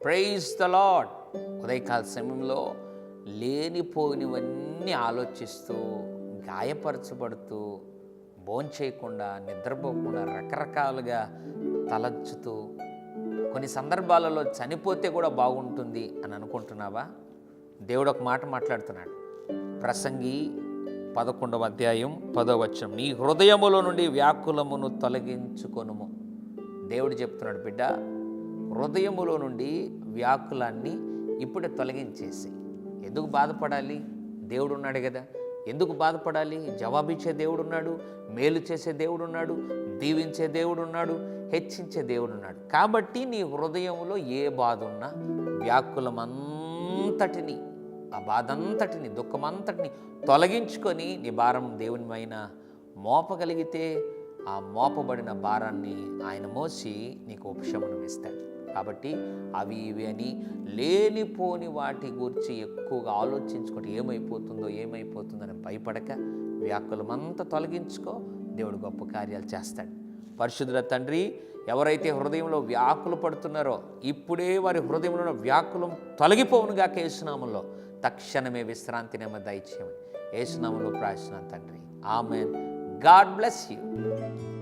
Praise the lord ఉదయకాల సమయంలో లేనిపోయినవన్నీ ఆలోచిస్తూ గాయపరచబడుతూ భోంచేయకుండా నిద్రపోకుండా రకరకాలుగా తలచుతూ కొన్ని సందర్భాలలో చనిపోతే కూడా బాగుంటుంది అని అనుకుంటున్నావా? దేవుడు ఒక మాట మాట్లాడుతున్నాడు. ప్రసంగి పదకొండవ అధ్యాయం పదవ వచనం. నీ హృదయములో నుండి వ్యాకులమును తొలగించుకొనుము. దేవుడు చెప్తున్నాడు బిడ్డ హృదయములో నుండి వ్యాకులాన్ని ఇప్పుడే తొలగించేసి ఎందుకు బాధపడాలి? దేవుడు ఉన్నాడు కదా. ఎందుకు బాధపడాలి? జవాబిచ్చే దేవుడు ఉన్నాడు మేలు చేసే దేవుడు ఉన్నాడు దీవించే దేవుడు ఉన్నాడు హెచ్చించే దేవుడు ఉన్నాడు కాబట్టి నీ హృదయంలో ఏ బాధ ఉన్నా వ్యాకులమంతటిని ఆ బాధ అంతటిని దుఃఖమంతటిని తొలగించుకొని నీ భారం దేవుని పైన మోపగలిగితే ఆ మోపబడిన భారాన్ని ఆయన మోసి నీకు ఉపశమనం ఇస్తాడు. కాబట్టి అవి ఇవి అని లేనిపోని వాటి గురించి ఎక్కువగా ఆలోచించుకుంటే ఏమైపోతుందో ఏమైపోతుందని భయపడక వ్యాకులమంతా తొలగించుకో దేవుడు గొప్ప కార్యాలు చేస్తాడు. పరిశుద్ధుల తండ్రి ఎవరైతే హృదయంలో వ్యాకులు పడుతున్నారో ఇప్పుడే వారి హృదయంలో ఉన్న వ్యాకులం తొలగిపోవునుగా కేసునామంలో తక్షణమే విశ్రాంతి నెమ్మ దయచేయమని ఏసునామంలో ప్రార్థన తండ్రి. ఆమెన్. God bless you.